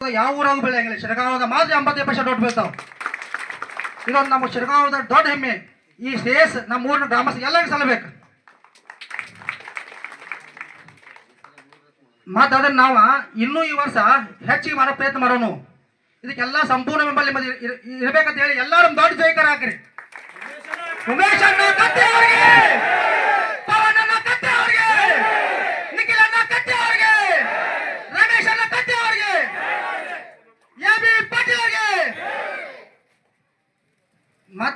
ಯಾವ ಊರಾಗ ಬೆಳೆಯಂಗಿಲ್ಲ ಶಿರಗಾಂವಾಗ ಮಾತ್ರ ಎಂಬತ್ತೈದು ಪರ್ಸೆಂಟ್ ಓಟ್ ಬೀಳ್ತಾವ. ಇದೊಂದು ನಮ್ಮ ಶಿರಗಾಂವದ ದೊಡ್ಡ ಹೆಮ್ಮೆ. ಈ ಸೇಸ್ ನಮ್ಮ ಊರಿನ ಗ್ರಾಮಸ್ ಎಲ್ಲರಿಗೂ ಸಲ್ಲಬೇಕು. ಮತ್ತು ಅದನ್ನ ನಾವು ಇನ್ನೂ ಈ ವರ್ಷ ಹೆಚ್ಚಿಗೆ ಮಾಡೋ ಪ್ರಯತ್ನ ಮಾಡೋನು. ಇದಕ್ಕೆಲ್ಲ ಸಂಪೂರ್ಣ ಬೆಂಬಲ ನಿಮ್ಮದು ಇರ್- ಇರ್- ಹೇಳಿ ಎಲ್ಲರೂ ದೊಡ್ಡ ಜೈಕಾರ ಹಾಕ್ರಿ ಉಮೇಶ್ ಅಣ್ಣ ಕತ್ತಿ ಅವರಿಗೆ ಪವನ್ ಅಣ್ಣ ಕತ್ತಿ ಅವರಿಗೆ ನಿಖಿಲ್ ಅಣ್ಣ ಕತ್ತಿ ಅವರಿಗೆ ರಮೇಶ್ ಅಣ್ಣ ಕತ್ತಿ ಅವರಿಗೆ ಎ ಬಿ ಪಾಟೀಲ್ ಅವರಿಗೆ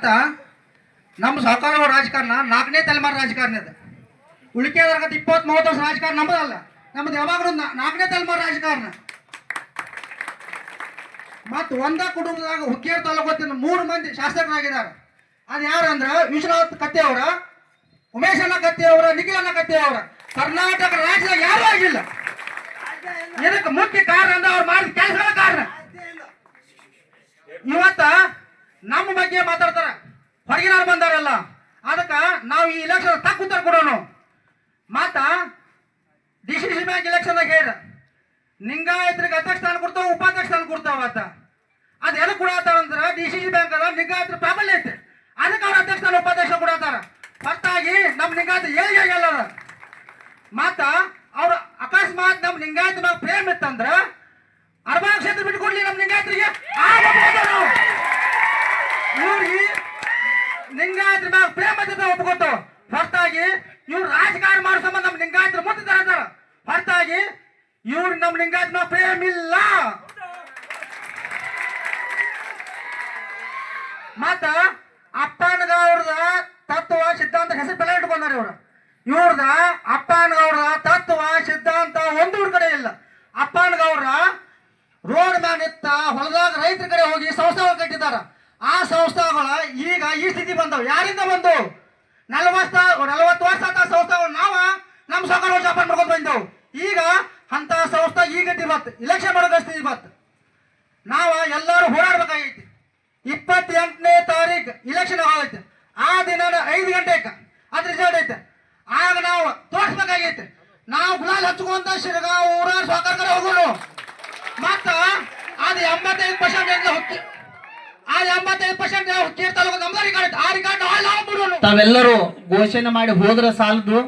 ಮತ್ತ ನಮ್ಮ ಸಹಕಾರ ರಾಜಕಾರಣ, ನಾಲ್ಕನೇ ತಲೆಮಾರ ರಾಜಕಾರಣ ಅದ. ಉಳಿಕೆದರ್ಗತ ಇಪ್ಪತ್ ಮೂವತ್ತು ವರ್ಷ ರಾಜಕಾರಣ ನಮ್ಮದಲ್ಲ. ನಮ್ದು ಯಾವಾಗಲೂ ನಾಲ್ಕನೇ ತಲೆಮಾರ ರಾಜಕಾರಣ. ಮತ್ತು ಒಂದ ಕುಟುಂಬದಾಗ ಹುಕ್ಕೇರಿ ತಾಲೂಕು ಮೂರು ಮಂದಿ ಶಾಸಕರಾಗಿದ್ದಾರೆ. ಅದು ಯಾರು ಅಂದ್ರೆ ವಿಶ್ವನಾಥ್ ಕತ್ತೆ ಅವರ ಉಮೇಶ್ ಅಣ್ಣ ಕತ್ತೆ ಅವರ ನಿಖಿಲ್ ಅಣ್ಣ ಕತ್ತೆ ಅವರ ಕರ್ನಾಟಕ ರಾಜ್ಯದಾಗ ಯಾರು ಆಗಿಲ್ಲ. ಇದಕ್ಕೆ ಮುಖ್ಯ ಕಾರಣ ಅಂದ್ರೆ ಅವ್ರು ಮಾಡಿದ ಕೆಲಸಗಳ ಕಾರಣ. ಇವತ್ತ ನಮ್ಮ ಬಗ್ಗೆ ಮಾತಾಡ್ತಾರ. ಹೊರಗಿನವ್ರು ಬಂದಾರಲ್ಲ ಅದಕ್ಕೆ ನಾವು ಈ ಇಲೆಕ್ಷನ್ ತಕ್ಕ ಉತ್ತರ ಕೊಡೋಣ ಮಾತ ಡಿ ಸಿ ಸಿ ಬ್ಯಾಂಕ್ ಇಲೆಕ್ಷನ್ದಾಗ ಹೇಳ ನಿಂಗಾಯತ್ರಿಗೆ ಅಧ್ಯಕ್ಷ ಸ್ಥಾನ ಕೊಡ್ತಾವ, ಉಪಾಧ್ಯಕ್ಷ ಸ್ಥಾನ ಕೊಡ್ತಾವ ಅಂತ. ಅದು ಎಲ್ಲ ಕೊಡತ್ತಾರ ಅಂದ್ರೆ ಡಿ ಸಿ ಸಿ ಬ್ಯಾಂಕ್ ಅದ ನಿಂಗಾಯತ್ರ ಪ್ರಾಬಲ್ಯ ಐತೆ. ಅದಕ್ಕೆ ಅವ್ರ ಅಧ್ಯಕ್ಷ ಸ್ಥಾನ, ಉಪಾಧ್ಯಕ್ಷ ಕೊಡತ್ತಾರ. ಹೊರತಾಗಿ ನಮ್ಮ ನಿಂಗಾಯತ ಏಳಿಗೆ ಆಗಿಲ್ಲ ಮತ್ತ ಅವ್ರ ಅಕಸ್ಮಾತ್ ನಮ್ಮ ನಿಂಗಾಯತ್ ಮ್ಯಾಗ ಪ್ರೇಮ್ ಇತ್ತಂದ್ರ ಅರ್ಬಾ ಕ್ಷೇತ್ರ ಬಿಟ್ಟು ಕೊಡ್ಲಿ ನಮ್ಮ ಲಿಂಗಾಯತರಿಗೆ. ಇವ್ರಿಗೆ ಲಿಂಗಾಯತ್ರ ಮ್ಯಾಗ ಪ್ರೇಮ ಜೊತೆ ಒಪ್ಕೋತು ಹೊರತಾಗಿ ಇವ್ರು ರಾಜಕಾರಣ ಮಾಡೋ ಸಂಬಂಧ ನಮ್ಮ ಲಿಂಗಾಯತ್ರ ಮುತ್ತಿದಾರ ಅದಾರ ಹೊರತಾಗಿ ಇವ್ರು ನಮ್ಮ ಲಿಂಗಾಯತ ಮ್ಯಾಗ ಪ್ರೇಮ ಇಲ್ಲ ಮತ್ತ ಅಪ್ಪನಗೌಡ್ರದ ತತ್ವ, ಸಿದ್ಧಾಂತ ಹೆಸರು ಬೆಲೆ ಇಟ್ಕೊಂಡಾರ ಇವ್ರು. ಇವ್ರದ ಅಪ್ಪನಗೌಡ್ರ ತತ್ವ, ಸಿದ್ಧಾಂತ ಒಂದು ಕಡೆ ಇಲ್ಲ. ಅಪ್ಪನಗೌಡ್ರ ರೋಡ್ ಮ್ಯಾಗ ನಿತ್ತ ಹೊಲದಾಗ ರೈತರ ಕಡೆ ಹೋಗಿ ಸಂಸ್ಥಾಗಳು ಕಟ್ಟಿದಾರ. ಆ ಸಂಸ್ಥೆಗಳ ಈಗ ಈ ಸ್ಥಿತಿ ಬಂದವು. ಯಾರಿಂದ ಬಂದು ನಲವತ್ತ ನಲವತ್ತು ವರ್ಷ ಆತ ಸಂಸ್ಥಾಗಳು ನಾವ ನಮ್ಮ ಸರ್ಕಾರ ವರ್ಷ ಅಪಾನ್ ಮಾಡ್ಕೊಂಡು ಬಂದೆವು ಈಗ ಅಂತ ಸಂಸ್ಥಾ ಈಗ ಇವತ್ತು ಇಲೆಕ್ಷನ್ ಮಾಡೋ ಸ್ಥಿತಿ ಇವತ್ತು ನಾವ ಎಲ್ಲರೂ ಹೋರಾಡ್ಬೇಕಾಗೈತಿ ಇಪ್ಪತ್ತೆಂಟನೇ ತಾರೀಕು ಇಲೆಕ್ಷನ್ ಆಗೈತೆ ಆ ದಿನ ಐದು ಗಂಟೆಗೆ ಅದ್ರ ರಿಸಲ್ಟ್ ಐತೆ ಆಗ ನಾವು ತೋರಿಸ್ಬೇಕಾಗೈತೆ ನಾವು ಗುಲಾಲ್ ಹಚ್ಕೊಂತ ಶಿರಗಾಂವ್ ಊರ ಸಾಕಾರ ಕಡೆ ಹೋಗೋಣ ಮತ್ತ ಅದು ಎಂಬತ್ತೈದು ಪರ್ಸೆಂಟ್ ಹುಕ್ಕಿ ಆ ಎಂಬತ್ತೈದು ಪರ್ಸೆಂಟ್ ಹುಕ್ಕಿ ತಾಲೂಕು ನಮ್ದು ರಿಕಾರ್ಡ್ ಆ ರಿಕಾರ್ಡ್ ಹಾಳು ಆಗ್ಬಿಡೋಣ ತಾವೆಲ್ಲರೂ ಘೋಷಣೆ ಮಾಡಿ ಹೋದ್ರೆ ಸಾಲದು.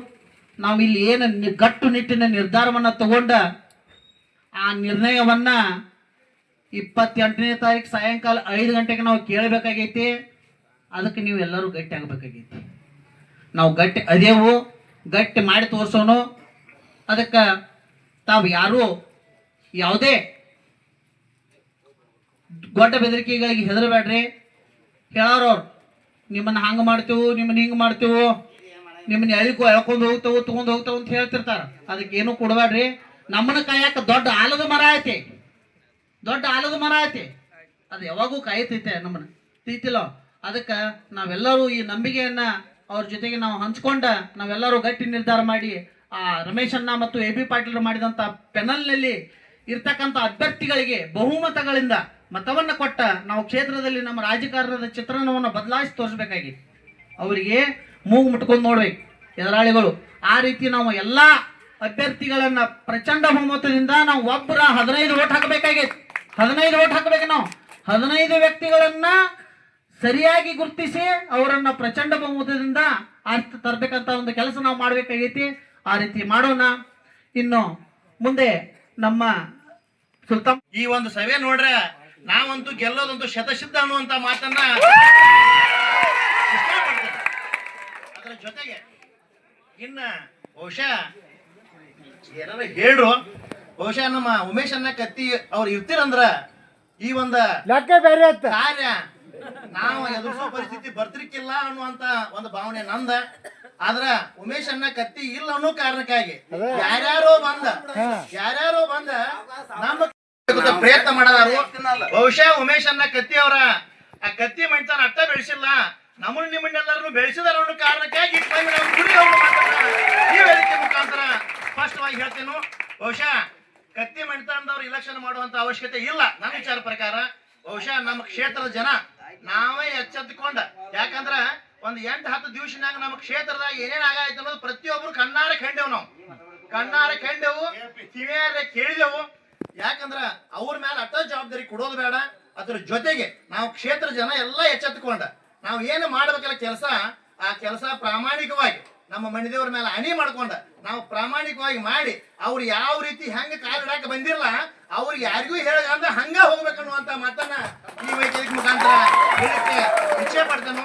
ನಾವು ಇಲ್ಲಿ ಏನು ಗಟ್ಟು ನಿಟ್ಟಿನ ನಿರ್ಧಾರವನ್ನು ತಗೊಂಡ ಆ ನಿರ್ಣಯವನ್ನು ಇಪ್ಪತ್ತೆಂಟನೇ ತಾರೀಕು ಸಾಯಂಕಾಲ ಐದು ಗಂಟೆಗೆ ನಾವು ಕೇಳಬೇಕಾಗೈತಿ. ಅದಕ್ಕೆ ನೀವು ಎಲ್ಲರೂ ಗಟ್ಟಿ ಆಗಬೇಕಾಗೈತಿ. ನಾವು ಗಟ್ಟಿ ಅದೇವು, ಗಟ್ಟಿ ಮಾಡಿ ತೋರಿಸೋನು. ಅದಕ್ಕೆ ತಾವು ಯಾರು ಯಾವುದೇ ದೊಡ್ಡ ಬೆದರಿಕೆಗಳಿಗೆ ಹೆದರಬೇಡ್ರಿ. ಹೇಳೋರವ್ರು ನಿಮ್ಮನ್ನ ಹಂಗ ಮಾಡ್ತೇವು, ನಿಮ್ಮನ್ನ ಹಿಂಗ ಮಾಡ್ತೇವು, ನಿಮ್ಮನ್ನ ಎಳ್ಕೊ, ಎಳ್ಕೊಂಡು ಹೋಗ್ತೇವು, ತಗೊಂಡು ಹೋಗ್ತೇವೆ ಅಂತ ಹೇಳ್ತಿರ್ತಾರ. ಅದಕ್ಕೆ ಏನು ಕೊಡಬೇಡ್ರಿ ನಮ್ಮನ್ನ ಕಾಯಕ ದೊಡ್ಡ ಆಲದ ಮರ ಐತಿ. ದೊಡ್ಡ ಆಲದ ಮರ ಐತಿ. ಅದು ಯಾವಾಗೂ ಕಾಯ್ತೈತೆ ನಮ್ಮನ್ನ. ತೀತಿಲ್ಲ. ಅದಕ್ಕೆ ನಾವೆಲ್ಲರೂ ಈ ನಂಬಿಕೆಯನ್ನ ಅವ್ರ ಜೊತೆಗೆ ನಾವು ಹಂಚ್ಕೊಂಡ ನಾವೆಲ್ಲರೂ ಗಟ್ಟಿ ನಿರ್ಧಾರ ಮಾಡಿ ಆ ರಮೇಶ್ ಅಣ್ಣ ಮತ್ತು ಎ ಬಿ ಪಾಟೀಲ್ ಮಾಡಿದಂಥ ಪೆನಲ್ನಲ್ಲಿ ಇರ್ತಕ್ಕಂಥ ಅಭ್ಯರ್ಥಿಗಳಿಗೆ ಬಹುಮತಗಳಿಂದ ಮತವನ್ನ ಕೊಟ್ಟ ನಾವು ಕ್ಷೇತ್ರದಲ್ಲಿ ನಮ್ಮ ರಾಜಕಾರಣದ ಚಿತ್ರಣವನ್ನು ಬದಲಾಯಿಸಿ ತೋರಿಸ್ಬೇಕಾಗಿತ್ತು ಅವರಿಗೆ ಮೂಗು ಮುಟ್ಕೊಂಡು ನೋಡ್ಬೇಕು ಎದುರಾಳಿಗಳು. ಆ ರೀತಿ ನಾವು ಎಲ್ಲ ಅಭ್ಯರ್ಥಿಗಳನ್ನ ಪ್ರಚಂಡ ಬಹುಮತದಿಂದ ನಾವು ಒಬ್ಬರ ಹದಿನೈದು ಓಟ್ ಹಾಕಬೇಕಾಗಿತ್ತು ಹದಿನೈದು ಓಟ್ ಹಾಕಬೇಕು ನಾವು. ಹದಿನೈದು ವ್ಯಕ್ತಿಗಳನ್ನ ಸರಿಯಾಗಿ ಗುರುತಿಸಿ ಅವರನ್ನ ಪ್ರಚಂಡ ಬಹುಮತದಿಂದ ಅರ್ಥ ತರಬೇಕಂತ ಒಂದು ಕೆಲಸ ನಾವು ಮಾಡ್ಬೇಕಾಗೈತಿ. ಆ ರೀತಿ ಮಾಡೋಣ. ಇನ್ನು ಮುಂದೆ ನಮ್ಮ ಸುಲ್ತಾನ್ ಈ ಒಂದು ಸಭೆ ನೋಡ್ರೆ ನಾವಂತೂ ಗೆಲ್ಲೋದಂತೂ ಶತಸಿದ್ಧ ಅನ್ನುವಂತ ಮಾತನ್ನ ಇಷ್ಟಪಡ್ತೇನೆ. ಅದರ ಜೊತೆಗೆ ಇನ್ನ ಬಹುಶಃ ಏನಾರ ಹೇಳ್ರು. ಬಹುಶಃ ನಮ್ಮ ಉಮೇಶ್ ಅನ್ನ ಕತ್ತಿ ಅವ್ರು ಇರ್ತೀರಂದ್ರ ಈ ಒಂದ ಕಾರ್ಯ ನಾವು ಎದುರಿಸೋ ಪರಿಸ್ಥಿತಿ ಬರ್ತಿರ್ಕಿಲ್ಲ ಅನ್ನುವಂತ ಒಂದು ಭಾವನೆ ನಂದ. ಆದ್ರ ಉಮೇಶ್ ಅನ್ನ ಕತ್ತಿ ಇಲ್ಲ ಅನ್ನೋ ಕಾರಣಕ್ಕಾಗಿ ಯಾರ್ಯಾರೋ ಬಂದ. ಯಾರ್ಯಾರೋ ಬಂದ ನಮ್ಮ ಪ್ರಯತ್ನ ಮಾಡದಾರು ಬಹುಶಃ ಉಮೇಶ್ ಅನ್ನ ಕತ್ತಿ ಅವರ ಆ ಕತ್ತಿ ಮಣ್ತಾನ ಅಟ್ಟ ಬೆಳೆಸಿಲ್ಲ. ನಮ್ಮನ್ನ ನಿಮ್ಮನ್ನೆಲ್ಲರನ್ನು ಬೆಳೆಸಿದಾರ ಅನ್ನೋ ಕಾರಣಕ್ಕಾಗಿ ಈ ವೇದಿಕೆ ಮುಖಾಂತರ ಸ್ಪಷ್ಟವಾಗಿ ಹೇಳ್ತೇನೆ. ಬಹುಶಃ ಕತ್ತಿ ಮಣ್ತಾನದವ್ರು ಇಲೆಕ್ಷನ್ ಮಾಡುವಂತ ಅವಶ್ಯಕತೆ ಇಲ್ಲ. ನನ್ನ ವಿಚಾರ ಪ್ರಕಾರ ಬಹುಶಃ ನಮ್ಮ ಕ್ಷೇತ್ರದ ಜನ ನಾವೇ ಎಚ್ಚೆತ್ತುಕೊಂಡ. ಯಾಕಂದ್ರ ಒಂದ್ ಎಂಟು ಹತ್ತು ದಿವಸನಾಗ ನಮ್ಮ ಕ್ಷೇತ್ರದಾಗ ಏನೇನ್ ಆಗಾಯ್ತು ಅನ್ನೋದು ಪ್ರತಿಯೊಬ್ರು ಕಣ್ಣಾರೆ ಕಂಡೆವು ನಾವು. ಕಣ್ಣಾರೆ ಕಂಡೆವು ಕಿವಿಯಾರೆ ಕೇಳಿದೆವು. ಯಾಕಂದ್ರ ಅವ್ರ ಮೇಲೆ ಅಟ ಜವಾಬ್ದಾರಿ ಕೊಡೋದು ಬೇಡ, ಅದ್ರ ಜೊತೆಗೆ ನಾವು ಕ್ಷೇತ್ರ ಜನ ಎಲ್ಲ ಎಚ್ಚೆತ್ಕೊಂಡ ನಾವು ಏನು ಮಾಡ್ಬೇಕಲ್ಲ ಕೆಲಸ, ಆ ಕೆಲಸ ಪ್ರಾಮಾಣಿಕವಾಗಿ ನಮ್ಮ ಮಣಿದೇವ್ರ ಮೇಲೆ ಹಣಿ ಮಾಡ್ಕೊಂಡ. ನಾವು ಪ್ರಾಮಾಣಿಕವಾಗಿ ಮಾಡಿ, ಅವ್ರು ಯಾವ ರೀತಿ ಹೆಂಗ ಕಾಲಿಡಾಕ ಬಂದಿರಲ್ಲ ಅವ್ರು ಯಾರಿಗೂ ಹೇಳಂದ್ರೆ ಹಂಗ ಹೋಗ್ಬೇಕನ್ನುವಂತ ಮಾತನ್ನ ಈ ವೇದಿಕೆ ಮುಖಾಂತರ ಹೇಳಕ್ಕೆ ಇಚ್ಛೆ ಪಡ್ತೇನೆ.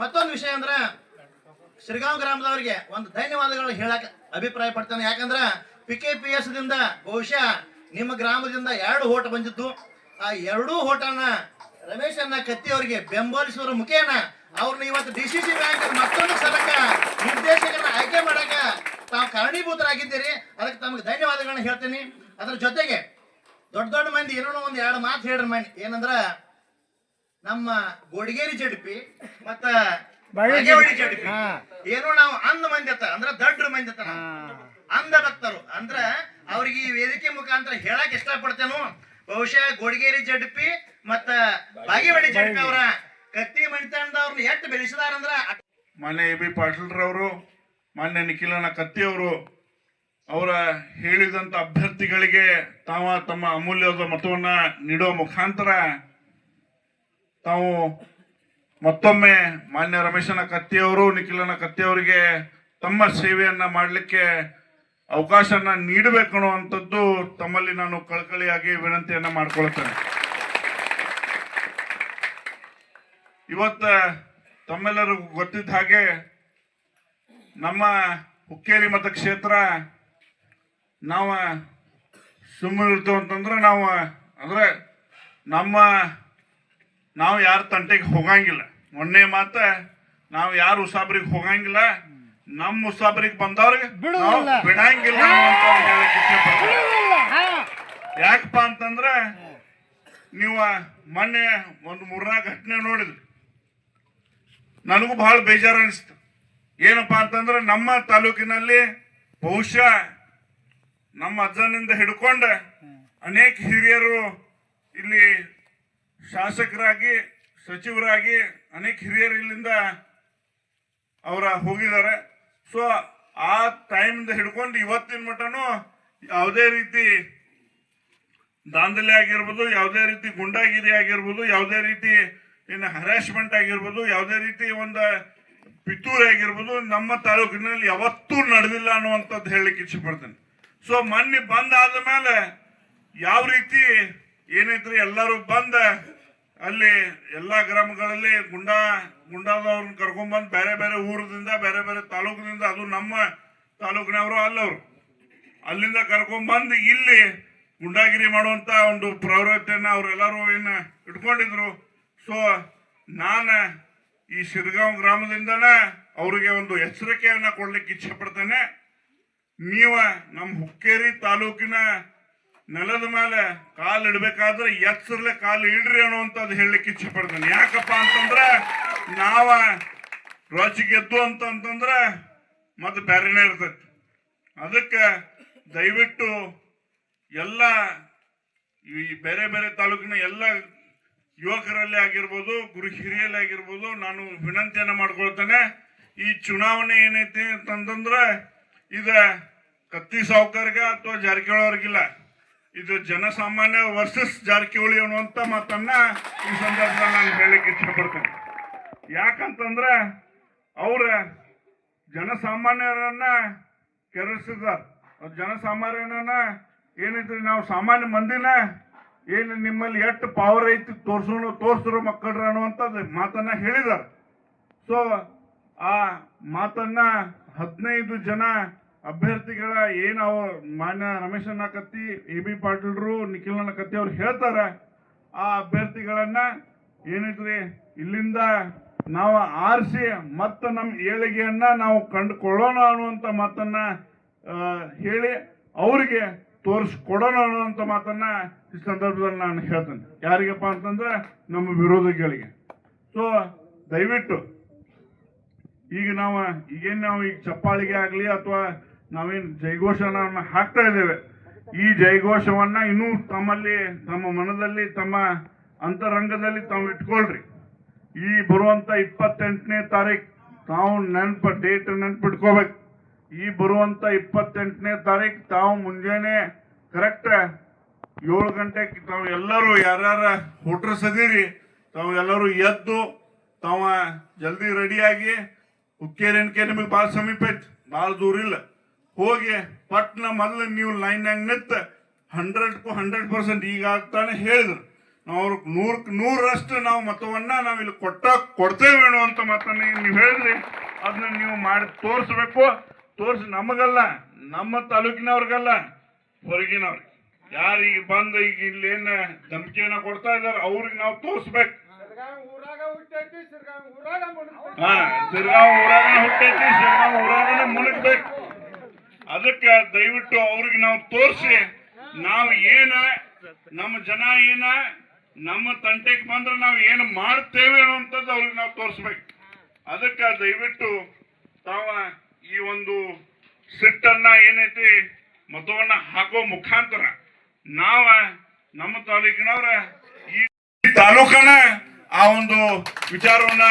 ಮತ್ತೊಂದು ವಿಷಯ ಅಂದ್ರ, ಶ್ರೀಗಾಂವ್ ಗ್ರಾಮದವರಿಗೆ ಒಂದು ಧನ್ಯವಾದಗಳು ಹೇಳಕ್ ಅಭಿಪ್ರಾಯ ಪಡ್ತೇನೆ ಯಾಕಂದ್ರ ಪಿ ಕೆ ಪಿ ಎಸ್ ದಿಂದ ಬಹುಶಃ ನಿಮ್ಮ ಗ್ರಾಮದಿಂದ ಎರಡು ಓಟ್ ಬಂದಿದ್ದು. ಆ ಎರಡೂ ಓಟನ್ನ ರಮೇಶ್ ಅನ್ನ ಕತ್ತಿ ಅವರಿಗೆ ಬೆಂಬಲಿಸುವ ಮುಖೇನ ಅವ್ರನ್ನ ಇವತ್ತು ಡಿ ಸಿ ಸಿ ಬ್ಯಾಂಕ್ ಮತ್ತೊಂದು ಸಲಕ ನಿರ್ದೇಶಕರನ್ನ ಆಯ್ಕೆ ಮಾಡಕ ತಾವು ಕಾರಣೀಭೂತರಾಗಿದ್ದೀರಿ. ಅದಕ್ಕೆ ತಮಗೆ ಧನ್ಯವಾದಗಳನ್ನ ಹೇಳ್ತೀನಿ. ಅದ್ರ ಜೊತೆಗೆ ದೊಡ್ಡ ದೊಡ್ಡ ಮಂದಿ ಏನೋ ಒಂದು ಎರಡು ಮಾತು ಹೇಳ್ರಿ ಮಂದಿ ಏನಂದ್ರ ನಮ್ಮ ಗೋಡಿಗೇರಿ ಜಡಿಪಿ ಮತ್ತ ಬಾಗೇವಾಡಿ ಜಡಿಪಿ. ಏನೋ ನಾವು ಅಂದ ಮಂದಿ ಅತ್ತ ಅಂದ್ರ ದಡ್ರ ಮಂದಿ ಅತ್ತ ಅಂದ ಭಕ್ತರು. ಅಂದ್ರ ಅವ್ರಿಗೆ ಈ ವೇದಿಕೆ ಮುಖಾಂತರ ಹೇಳಕ್ ಇಷ್ಟಪಡ್ತೇನು? ಬಹುಶಃ ಗೋಡಿಗೇರಿ ಜಡ್ಪಿ ಮತ್ತ ಬಾಗೇವಾಡಿ ಜಡ್ಪಿ ಅವರ ಕತ್ತಿ ಮಣಿತನದವ್ರನ್ನ ಎಷ್ಟು ಬೆಳೆಸಿದಾರಂದ್ರ ಮಾನ್ಯ ಎ ಬಿ ಪಾಟೀಲ್ರವರು, ಮಾನ್ಯ ನಿಖಿಲನ ಕತ್ತಿಯವರು, ಅವರ ಹೇಳಿದಂತ ಅಭ್ಯರ್ಥಿಗಳಿಗೆ ತಾವ ತಮ್ಮ ಅಮೂಲ್ಯವಾದ ಮತವನ್ನ ನೀಡುವ ಮುಖಾಂತರ ತಾವು ಮತ್ತೊಮ್ಮೆ ಮಾನ್ಯ ರಮೇಶನ ಕತ್ತಿಯವರು ನಿಖಿಲನ ಕತ್ತಿಯವರಿಗೆ ತಮ್ಮ ಸೇವೆಯನ್ನ ಮಾಡಲಿಕ್ಕೆ ಅವಕಾಶನ ನೀಡಬೇಕು ಅನ್ನುವಂಥದ್ದು ತಮ್ಮಲ್ಲಿ ನಾನು ಕಳಕಳಿಯಾಗಿ ವಿನಂತಿಯನ್ನ ಮಾಡ್ಕೊಳ್ತೇನೆ. ಇವತ್ತ ತಮ್ಮೆಲ್ಲರಿಗೂ ಗೊತ್ತಿದ್ದ ಹಾಗೆ ನಮ್ಮ ಹುಕ್ಕೇರಿ ಮತಕ್ಷೇತ್ರ ನಾವು ಸುಮ್ಮನೆ ಇರ್ತೇವೆ ಅಂತಂದ್ರೆ ನಾವು, ಅಂದ್ರೆ ನಮ್ಮ, ನಾವು ಯಾರ ತಂಟೆಗೆ ಹೋಗಂಗಿಲ್ಲ. ಮೊನ್ನೆ ಮಾತ ನಾವು ಯಾರು ಉಸಾಬ್ರಿಗೆ ಹೋಗಂಗಿಲ್ಲ ನಮ್ಮ ಉಸಾಬ್ರಿಗೆ ಬಂದವ್ರಿಗೆ ಬಿಡಂಗಿಲ್ಲ. ಯಾಕಪ್ಪ ಅಂತಂದ್ರೆ ನೀವು ಮೊನ್ನೆ ಒಂದು ಮೂರ್ನಾಲ್ಕು ಘಟನೆ ನೋಡಿದ್ರಿ. ನನಗೂ ಬಹಳ ಬೇಜಾರು ಅನಿಸ್ತು. ಏನಪ್ಪ ಅಂತಂದ್ರೆ ನಮ್ಮ ತಾಲೂಕಿನಲ್ಲಿ ಬಹುಶಃ ನಮ್ಮ ಅಜ್ಜನಿಂದ ಹಿಡ್ಕೊಂಡ ಅನೇಕ ಹಿರಿಯರು ಇಲ್ಲಿ ಶಾಸಕರಾಗಿ ಸಚಿವರಾಗಿ ಅನೇಕ ಹಿರಿಯರು ಇಲ್ಲಿಂದ ಅವರ ಹೋಗಿದ್ದಾರೆ. ಸೊ ಆ ಟೈಮಿಂದ ಹಿಡ್ಕೊಂಡು ಇವತ್ತಿನ ಮಟನು ಯಾವುದೇ ರೀತಿ ದಾಂಧಲೆ ಆಗಿರ್ಬೋದು, ಯಾವುದೇ ರೀತಿ ಗುಂಡಾಗಿರಿ ಆಗಿರ್ಬೋದು, ಯಾವುದೇ ರೀತಿ ಏನು ಹರಾಸ್ಮೆಂಟ್ ಆಗಿರ್ಬೋದು, ಯಾವುದೇ ರೀತಿ ಒಂದು ಪಿತೂರಿ ಆಗಿರ್ಬೋದು, ನಮ್ಮ ತಾಲೂಕಿನಲ್ಲಿ ಯಾವತ್ತೂ ನಡೆದಿಲ್ಲ ಅನ್ನುವಂಥದ್ದು ಹೇಳಲಿಕ್ಕೆ ಇಚ್ಛೆ ಪಡ್ತೇನೆ ಸೊ ಮೊನ್ನೆ ಬಂದ್ ಆದ ಮೇಲೆ ಯಾವ ರೀತಿ ಏನೈತ್ರಿ ಎಲ್ಲರೂ ಬಂದ ಅಲ್ಲಿ ಎಲ್ಲ ಗ್ರಾಮಗಳಲ್ಲಿ ಗುಂಡಾ, ಗುಂಡಾದವ್ರನ್ನ ಕರ್ಕೊಂಡ್ಬಂದು ಬೇರೆ ಬೇರೆ ಊರದಿಂದ, ಬೇರೆ ಬೇರೆ ತಾಲೂಕಿನಿಂದ, ಅದು ನಮ್ಮ ತಾಲೂಕಿನವರು ಅಲ್ಲವರು. ಅಲ್ಲಿಂದ ಕರ್ಕೊಂಡ್ಬಂದು ಇಲ್ಲಿ ಗುಂಡಾಗಿರಿ ಮಾಡುವಂತ ಒಂದು ಪ್ರವೃತ್ತಿಯನ್ನು ಅವರೆಲ್ಲರೂ ಏನು ಇಟ್ಕೊಂಡಿದ್ರು. ಸೊ ನಾನು ಈ ಶಿರ್ಗಾಂವ್ ಗ್ರಾಮದಿಂದನ ಅವರಿಗೆ ಒಂದು ಎಚ್ಚರಿಕೆಯನ್ನು ಕೊಡ್ಲಿಕ್ಕೆ ಇಚ್ಛೆ ಪಡ್ತೇನೆ. ನೀವ ನಮ್ಮ ಹುಕ್ಕೇರಿ ತಾಲೂಕಿನ ನೆಲದ ಮೇಲೆ ಕಾಲು ಇಡಬೇಕಾದ್ರೆ ಎಚ್ಚರ್ಲೆ ಕಾಲು ಇಡ್ರಿ ಅನ್ನುವಂಥದ್ದು ಹೇಳಲಿಕ್ಕೆ ಇಚ್ಛೆ ಪಡ್ತೇನೆ ಯಾಕಪ್ಪ ಅಂತಂದ್ರೆ ನಾವ ರೋಚಿ ಗೆದ್ದು ಅಂತಂತಂದ್ರೆ ಮತ್ತೆ ಬೇರೆನೇ ಇರ್ತೈತಿ. ಅದಕ್ಕೆ ದಯವಿಟ್ಟು ಎಲ್ಲ ಈ ಬೇರೆ ಬೇರೆ ತಾಲೂಕಿನ ಎಲ್ಲ ಯುವಕರಲ್ಲಿ ಆಗಿರ್ಬೋದು, ಗುರು ಹಿರಿಯಲ್ಲಿ ಆಗಿರ್ಬೋದು, ನಾನು ವಿನಂತಿಯನ್ನು ಮಾಡ್ಕೊಳ್ತೇನೆ. ಈ ಚುನಾವಣೆ ಏನೈತಿ ಅಂತಂದ್ರೆ ಇದ ಕತ್ತಿ ಸಾವುಕಾರ್ಗ ಅಥವಾ ಜಾರಕಿಹೊಳಿ ಅವ್ರಿಗಿಲ್ಲ. ಇದು ಜನಸಾಮಾನ್ಯ ವರ್ಸಸ್ ಜಾರಕಿಹೊಳಿ ಅನ್ನುವಂತ ಮಾತನ್ನ ಈ ಸಂದರ್ಭದಲ್ಲಿ ನಾನು ಹೇಳಕ್ಕೆ ಇಷ್ಟಪಡ್ತೇನೆ. ಯಾಕಂತಂದ್ರೆ ಅವ್ರ ಜನಸಾಮಾನ್ಯರನ್ನ ಕೆರಳಿಸಿದಾರ ಜನಸಾಮಾನ್ಯರನ್ನ ಏನಿದ್ರೆ ನಾವು ಸಾಮಾನ್ಯ ಮಂದಿನ ಏನು ನಿಮ್ಮಲ್ಲಿ ಎಷ್ಟು ಪವರ್ ಐತಿ ತೋರ್ಸೋಣ ತೋರ್ಸ್ರು ಮಕ್ಕಳ್ರ ಅನ್ನುವಂಥದ್ದು ಮಾತನ್ನ ಹೇಳಿದಾರ ಸೊ ಆ ಮಾತನ್ನ ಹದಿನೈದು ಜನ ಅಭ್ಯರ್ಥಿಗಳ ಏನು ಅವ ಮಾನ್ಯ ರಮೇಶಣ್ಣ ಕತ್ತಿ ಎ ಬಿ ಪಾಟೀಲ್ರು ಅಣ್ಣ ಕತ್ತಿ ಅವ್ರು ಹೇಳ್ತಾರೆ, ಆ ಅಭ್ಯರ್ಥಿಗಳನ್ನ ಏನೈತ್ರಿ ಇಲ್ಲಿಂದ ನಾವು ಆರಿಸಿ ಮತ್ತು ನಮ್ಮ ಏಳಿಗೆಯನ್ನ ನಾವು ಕಂಡುಕೊಳ್ಳೋಣ ಅನ್ನುವಂತ ಮಾತನ್ನ ಹೇಳಿ ಅವರಿಗೆ ತೋರಿಸ್ಕೊಡೋಣ ಅನ್ನುವಂಥ ಮಾತನ್ನ ಈ ಸಂದರ್ಭದಲ್ಲಿ ನಾನು ಹೇಳ್ತೇನೆ. ಯಾರಿಗಪ್ಪ ಅಂತಂದ್ರೆ ನಮ್ಮ ವಿರೋಧಿಗಳಿಗೆ. ಸೊ ದಯವಿಟ್ಟು ಈಗ ನಾವು, ಈಗೇನು ನಾವು ಈಗ ಚಪ್ಪಾಳಿಗೆ ಆಗಲಿ ಅಥವಾ ನಾವೇನು ಜೈಘೋಷನ ಹಾಕ್ತಾ ಇದ್ದೇವೆ. ಈ ಜೈಘೋಷವನ್ನ ಇನ್ನೂ ತಮ್ಮಲ್ಲಿ, ತಮ್ಮ ಮನದಲ್ಲಿ, ತಮ್ಮ ಅಂತರಂಗದಲ್ಲಿ ತಾವು ಇಟ್ಕೊಳ್ರಿ. ಈ ಬರುವಂತ ಇಪ್ಪತ್ತೆಂಟನೇ ತಾರೀಕು ತಾವು ನೆನಪು, ಡೇಟ್ ನೆನ್ಪಿಟ್ಕೋಬೇಕು. ಈ ಬರುವಂತ ಇಪ್ಪತ್ತೆಂಟನೇ ತಾರೀಕು ತಾವು ಮುಂಜಾನೆ ಕರೆಕ್ಟ್ ಏಳು ಗಂಟೆಗೆ ತಾವು ಎಲ್ಲರೂ ಯಾರ್ಯಾರ ಹುಟ್ರ ಸದಿರಿ, ತಾವು ಎಲ್ಲರೂ ಎದ್ದು, ತಾವ ಜಲ್ದಿ ರೆಡಿಯಾಗಿ ಹುಕ್ಕೇರಿನ್ಕೆ ನಿಮಗೆ ಭಾಳ ಸಮೀಪ ಐತಿ. ಭಾಳ ದೂರ ಇಲ್ಲ. ಹೋಗಿ ಪಟ್ನ ಮೊದಲು ನೀವು ಲೈನ್ಯಾಗ ನಿಂತ ಹಂಡ್ರೆಡ್ಗೂ ಹಂಡ್ರೆಡ್ ಪರ್ಸೆಂಟ್ ಈಗ ಆಗ್ತಾನೆ ಹೇಳಿದ್ರು. ನಾವು ಅವ್ರಿಗೆ ನೂರಕ್ಕೆ ನೂರರಷ್ಟು ನಾವು ಮತವನ್ನ ನಾವು ಇಲ್ಲಿ ಕೊಟ್ಟ ಕೊಡ್ತೇವೇನೋ ಅಂತ ಮಾತನ್ನ ನೀವು ಹೇಳಿದ್ರಿ. ಅದನ್ನ ನೀವು ಮಾಡಿ ತೋರಿಸ್ಬೇಕು. ತೋರಿಸಿ ನಮಗಲ್ಲ ನಮ್ಮ ತಾಲೂಕಿನವ್ರಿಗಲ್ಲ ಹೊರಗಿನವ್ರಿಗೆ. ಯಾರು ಈಗ ಬಂದು ಈಗ ಇಲ್ಲೇನು ಧಮಕಿಯನ್ನ ಕೊಡ್ತಾ ಇದಾರೆ ಅವ್ರಿಗೆ ನಾವು ತೋರಿಸ್ಬೇಕು. ಹಾ ಸಿರ್ಗಾಂವ್ ಊರಾಗ ಹುಟ್ಟೈತಿ ಸಿರ್ಗಾಂವ್ ಊರಾಗನೆ ಮುಳುಗ್ಬೇಕು ಅದಕ್ಕೆ ದಯವಿಟ್ಟು ಅವ್ರಿಗೆ ನಾವು ತೋರಿಸಿ, ನಾವು ಏನ, ನಮ್ಮ ಜನ ಏನ, ನಮ್ಮ ತಂಟೆಗೆ ಬಂದ್ರೆ ನಾವು ಏನು ಮಾಡ್ತೇವೆ ಅನ್ನುವಂಥದ್ದು ಅವ್ರಿಗೆ ನಾವು ತೋರಿಸ್ಬೇಕು. ಅದಕ್ಕೆ ದಯವಿಟ್ಟು ತಾವ ಈ ಒಂದು ಸಿಟ್ಟನ್ನ ಏನೈತಿ, ಮತವನ್ನ ಹಾಕೋ ಮುಖಾಂತರ ನಾವ ನಮ್ಮ ತಾಲೂಕಿನವ್ರ ಈ ತಾಲೂಕನ ಆ ಒಂದು ವಿಚಾರವನ್ನ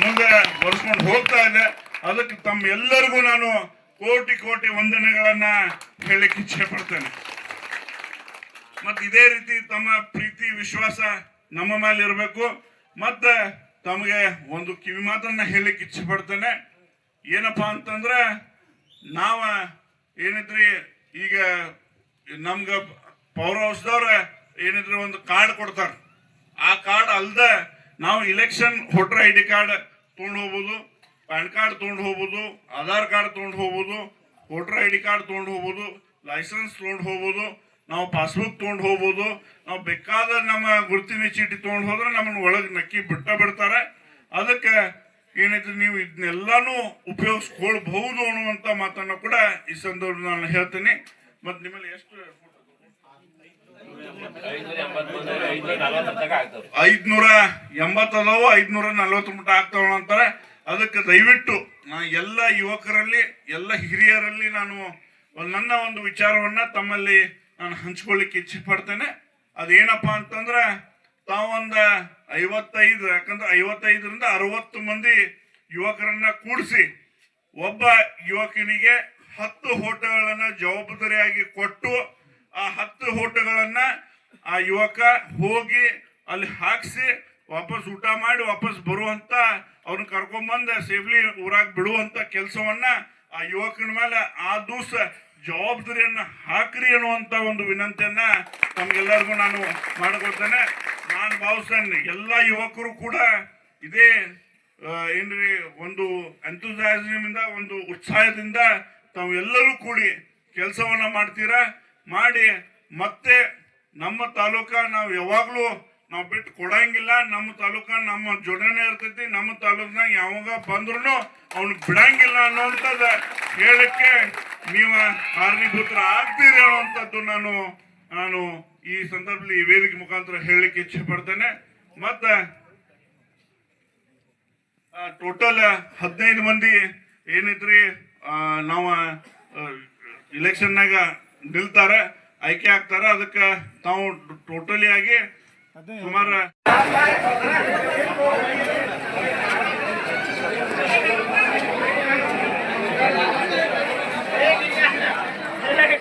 ಮುಂದೆ ಬರ್ಸ್ಕೊಂಡು ಹೋಗ್ತಾ ಇದೆ ಅದಕ್ಕೆ ತಮ್ಮೆಲ್ಲರಿಗೂ ನಾನು ಕೋಟಿ ಕೋಟಿ ವಂದನೆಗಳನ್ನ ಹೇಳಕ್ಕೆ ಇಚ್ಛೆ ಪಡ್ತೇನೆ. ಮತ್ತೆ ಇದೇ ರೀತಿ ತಮ್ಮ ಪ್ರೀತಿ, ವಿಶ್ವಾಸ ನಮ್ಮ ಮೇಲೆ ಇರಬೇಕು. ಮತ್ತೆ ತಮಗೆ ಒಂದು ಕಿವಿ ಮಾತನ್ನ ಹೇಳಕ್ಕೆ ಇಚ್ಛೆ ಪಡ್ತೇನೆ. ಏನಪ್ಪಾ ಅಂತಂದ್ರೆ, ನಾವ ಏನಿದ್ರಿ, ಈಗ ನಮ್ಗ ಪವರ್ ಹೌಸ್ದವ್ರ ಏನಿದ್ರಿ ಒಂದು ಕಾರ್ಡ್ ಕೊಡ್ತಾರೆ. ಆ ಕಾರ್ಡ್ ಅಲ್ದ ನಾವು election voter I D card ತೊಗೊಂಡು ಹೋಗ್ಬೋದು. ಪ್ಯಾನ್ ಕಾರ್ಡ್ ತೊಗೊಂಡು ಹೋಗ್ಬೋದು ಆಧಾರ್ ಕಾರ್ಡ್ ತೊಗೊಂಡು ಹೋಗ್ಬೋದು ವೋಟರ್ ಐ ಡಿ ಕಾರ್ಡ್ ತೊಗೊಂಡು ಹೋಗ್ಬೋದು ಲೈಸೆನ್ಸ್ ತೊಗೊಂಡು ಹೋಗ್ಬೋದು ನಾವು ಪಾಸ್ಬುಕ್ ತೊಗೊಂಡು ಹೋಗ್ಬೋದು ನಾವು ಬೇಕಾದ ನಮ್ಮ ಗುರುತಿನ ಚೀಟಿ ತೊಗೊಂಡು ಹೋದ್ರೆ ನಮ್ಮನ್ನು ಒಳಗೆ ನಕ್ಕಿ ಬಿಟ್ಟ ಬಿಡ್ತಾರೆ. ಅದಕ್ಕೆ ಏನೈತೆ ನೀವು ಇದನ್ನೆಲ್ಲಾನು ಉಪಯೋಗಿಸ್ಕೊಳ್ಬಹುದು ಅನ್ನುವಂಥ ಮಾತನ್ನು ಕೂಡ ಈ ಸಂದರ್ಭದಲ್ಲಿ ನಾನು ಹೇಳ್ತೀನಿ. ಮತ್ತು ನಿಮ್ಮಲ್ಲಿ ಎಷ್ಟು ಐದ್ನೂರ ಎಂಬತ್ತದವು ಐದ್ನೂರ ನಲ್ವತ್ತು ಮಟ್ಟ ಆಗ್ತಾವ ಅಂತಾರೆ. ಅದಕ್ಕೆ ದಯವಿಟ್ಟು ಎಲ್ಲ ಯುವಕರಲ್ಲಿ, ಎಲ್ಲ ಹಿರಿಯರಲ್ಲಿ ನಾನು ನನ್ನ ಒಂದು ವಿಚಾರವನ್ನ ತಮ್ಮಲ್ಲಿ ನಾನು ಹಂಚ್ಕೊಳ್ಳಿಕ್ಕೆ ಇಚ್ಛೆ ಪಡ್ತೇನೆ ಅದೇನಪ್ಪ ಅಂತಂದ್ರೆ, ತಾವೊಂದು ಐವತ್ತೈದು, ಯಾಕಂದ್ರೆ ಐವತ್ತೈದರಿಂದ ಅರವತ್ತು ಮಂದಿ ಯುವಕರನ್ನ ಕೂಡಿಸಿ, ಒಬ್ಬ ಯುವಕನಿಗೆ ಹತ್ತು ಹೋಟೆಗಳನ್ನ ಜವಾಬ್ದಾರಿಯಾಗಿ ಕೊಟ್ಟು, ಆ ಹತ್ತು ಹೋಟೆಗಳನ್ನ ಆ ಯುವಕ ಹೋಗಿ ಅಲ್ಲಿ ಹಾಕ್ಸಿ ವಾಪಸ್ ಊಟ ಮಾಡಿ ವಾಪಸ್ ಬರುವಂತ ಅವ್ರನ್ನ ಕರ್ಕೊಂಬಂದ ಸೇಫ್ಲಿ ಊರಾಗ ಬಿಡುವಂತ ಕೆಲಸವನ್ನ ಆ ಯುವಕನ ಮೇಲೆ ಆ ದಿವಸ ಜವಾಬ್ದಾರಿಯನ್ನ ಹಾಕ್ರಿ ಅನ್ನುವಂತ ಒಂದು ವಿನಂತಿಯನ್ನ ತಮ್ಗೆಲ್ಲರಿಗೂ ನಾನು ಮಾಡ್ಕೊಳ್ತೇನೆ ನಾನು ಭಾವಿಸ್ತೇನೆ ಎಲ್ಲ ಯುವಕರು ಕೂಡ ಇದೇ ಏನ್ರಿ, ಒಂದು ಇಂದ ಒಂದು ಉತ್ಸಾಹದಿಂದ ತಾವು ಎಲ್ಲರೂ ಕೂಡಿ ಕೆಲಸವನ್ನ ಮಾಡ್ತೀರಾ? ಮಾಡಿ ಮತ್ತೆ ನಮ್ಮ ತಾಲೂಕ ನಾವು ಯಾವಾಗ್ಲೂ ನಾವು ಬಿಟ್ಟು ಕೊಡಂಗಿಲ್ಲ. ನಮ್ಮ ತಾಲೂಕ ನಮ್ಮ ಜೊತೆನೆ ಇರ್ತೈತಿ. ನಮ್ಮ ತಾಲೂಕ್ನಾಗ ಯಾವಾಗ ಬಂದ್ರು ಅವ್ನು ಬಿಡಂಗಿಲ್ಲ ಅನ್ನೋಂಥದ್ದು ಹೇಳಕ್ಕೆ ನೀವು ಕಾರಣೀಭೂತರ ಆಗ್ತೀರಿ ಅನ್ನೋಂಥದ್ದು ನಾನು ನಾನು ಈ ಸಂದರ್ಭದಲ್ಲಿ ವೇದಿಕೆ ಮುಖಾಂತರ ಹೇಳಲಿಕ್ಕೆ ಇಚ್ಛೆ ಪಡ್ತೇನೆ. ಮತ್ತೆ ಟೋಟಲ್ ಹದಿನೈದು ಮಂದಿ ಏನಿದ್ರಿ ನಾವು ಇಲೆಕ್ಷನ್ನಾಗ ನಿಲ್ತಾರೆ, ಆಯ್ಕೆ ಆಗ್ತಾರೆ. ಅದಕ್ಕೆ ತಾವು ಟೋಟಲಿ ಆಗಿ हमारा